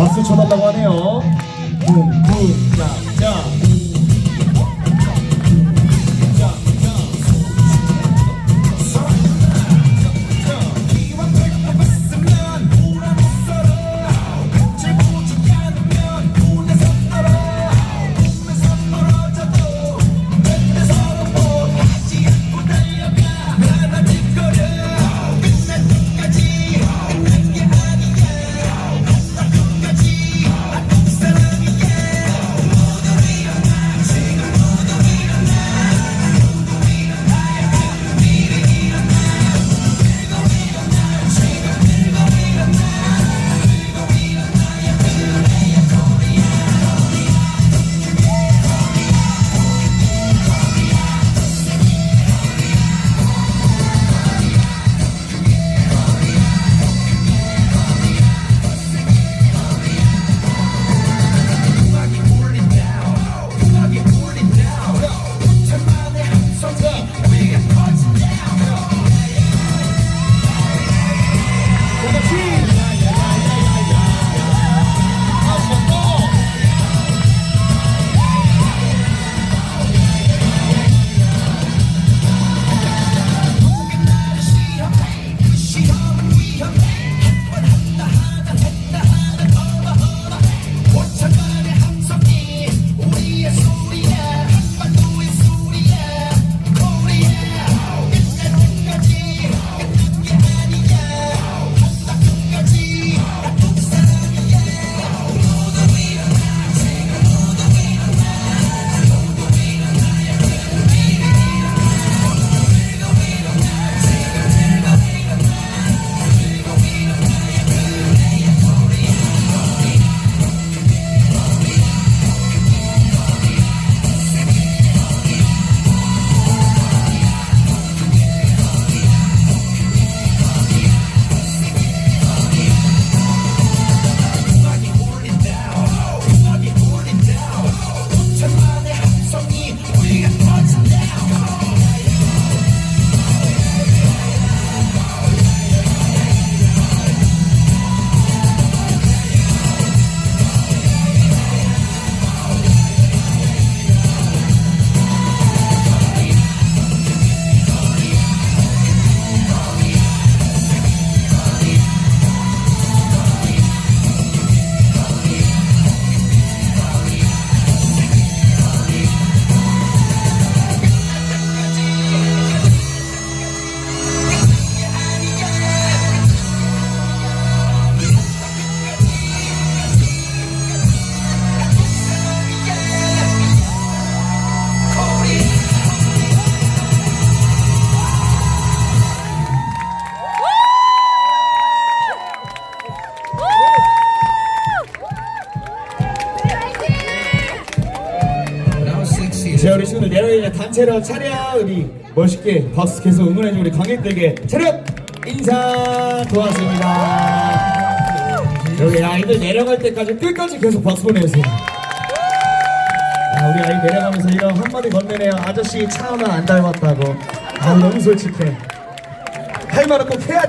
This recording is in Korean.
박수 쳐달라고 하네요. 쿵쿵 자, 자. 자 우리 친구들 내려 이제 단체로 차렷 우리 멋있게 박수 계속 응원해주고 우리 관객들에게 차렷! 인사 고맙습니다. 여기 아이들 내려갈 때까지 끝까지 계속 박수 보내주세요. 아, 우리 아이 내려가면서 이런 한마디 건네네요. 아저씨 차 하나 안 닮았다고. 아 너무 솔직해. 할 말은 꼭 해야 돼